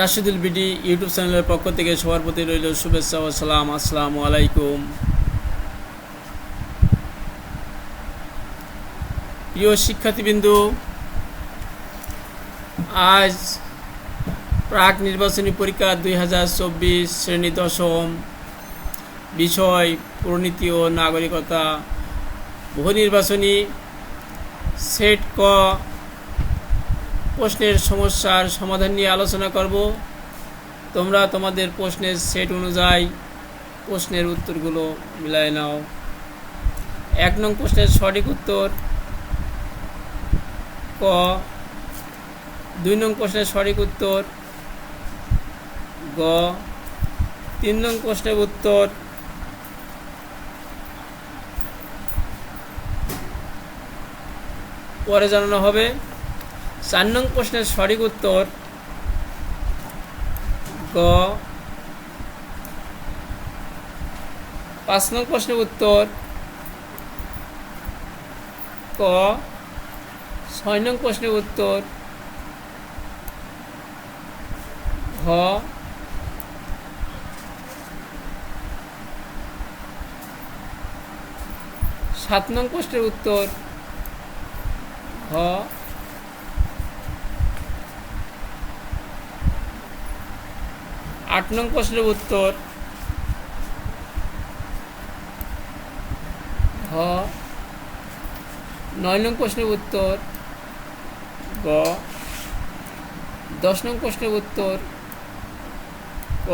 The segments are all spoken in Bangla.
রাশিদুল বিডি ইউটিউব চ্যানেলের পক্ষ থেকে সবার প্রতি রইল শুভেচ্ছা ও সালাম। আসসালামু আলাইকুম। প্রিয় শিক্ষার্থীবৃন্দু, আজ প্রাক নির্বাচনী পরীক্ষা দুই হাজার চব্বিশ শ্রেণি দশম বিষয়, পরিণতি ও নাগরিকতা। বহু নির্বাচনী সেট ক প্রশ্নের সমস্যার সমাধান নিয়ে আলোচনা করব। তোমরা তোমাদের প্রশ্নের সেট অনুযায়ী প্রশ্নের উত্তরগুলো মিলায় নাও। এক নং প্রশ্নের সঠিক উত্তর ক। দুই নং প্রশ্নের সঠিক উত্তর গ। তিন নং প্রশ্নের উত্তর পরে জানানো হবে। চার নং প্রশ্নের সঠিক উত্তর গ। পাঁচ নং প্রশ্নের উত্তর ক। ছয় নং প্রশ্নের উত্তর ঘ। সাত নং প্রশ্নের উত্তর ঘ। আট নং প্রশ্নের উত্তর। ঘ। নয় নং প্রশ্নের উত্তর। গ। দশ নং প্রশ্নের উত্তর। ক।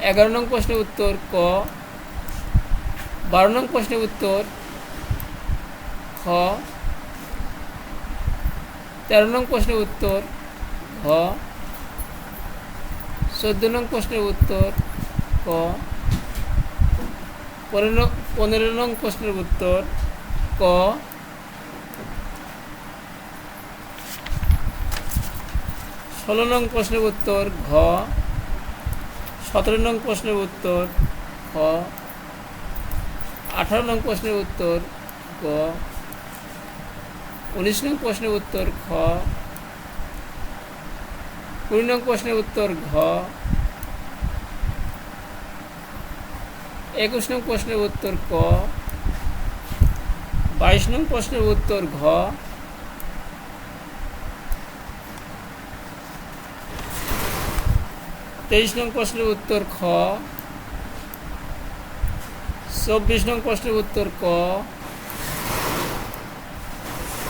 এগারো নং প্রশ্নের উত্তর। ক। বারো নং প্রশ্নের উত্তর। খ তেরো নং প্রশ্নের উত্তর। ঘ। চোদ্দ নং প্রশ্নের উত্তর ক। পনেরো নং প্রশ্নের উত্তর ক। ষোলো নং প্রশ্নের উত্তর ঘ। সতেরো নং প্রশ্নের উত্তর খ। আঠারো নং প্রশ্নের উত্তর গ। উনিশ নং প্রশ্নের উত্তর খ। কুড়ি নং প্রশ্নের উত্তর ঘ। একুশ নং প্রশ্নের উত্তর ক। বাইশ নং প্রশ্নের উত্তর ঘ। তেইশ নং প্রশ্নের উত্তর খ। চব্বিশ নং প্রশ্নের উত্তর ক।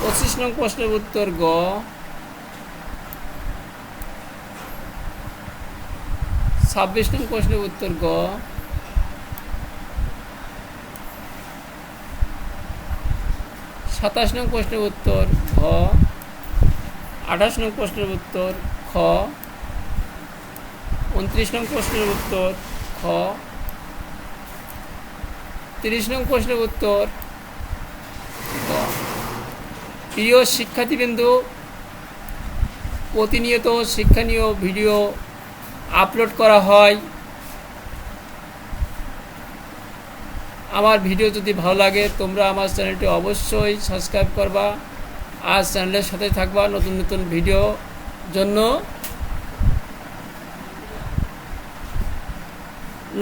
পঁচিশ নং প্রশ্নের উত্তর গ। ছাব্বিশ নং প্রশ্নের উত্তর গ। সাতাশ নং প্রশ্নের উত্তর ঘ। আঠাশ নং প্রশ্নের উত্তর খ। উনত্রিশ নং প্রশ্নের উত্তর খ। তিরিশ নং প্রশ্নের উত্তর প্রিয় শিক্ষার্থীবৃন্দু, প্রতিনিয়ত শিক্ষণীয় ভিডিও আপলোড করা হয়। আমার ভিডিও যদি ভালো লাগে, তোমরা আমার চ্যানেলটি অবশ্যই সাবস্ক্রাইব করবা আর চ্যানেলের সাথে থাকবা নতুন নতুন ভিডিও জন্য।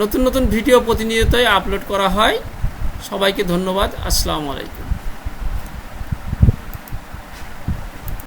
নতুন নতুন ভিডিও প্রতিনিয়তই আপলোড করা হয়। সবাইকে ধন্যবাদ। আসসালামু আলাইকুম।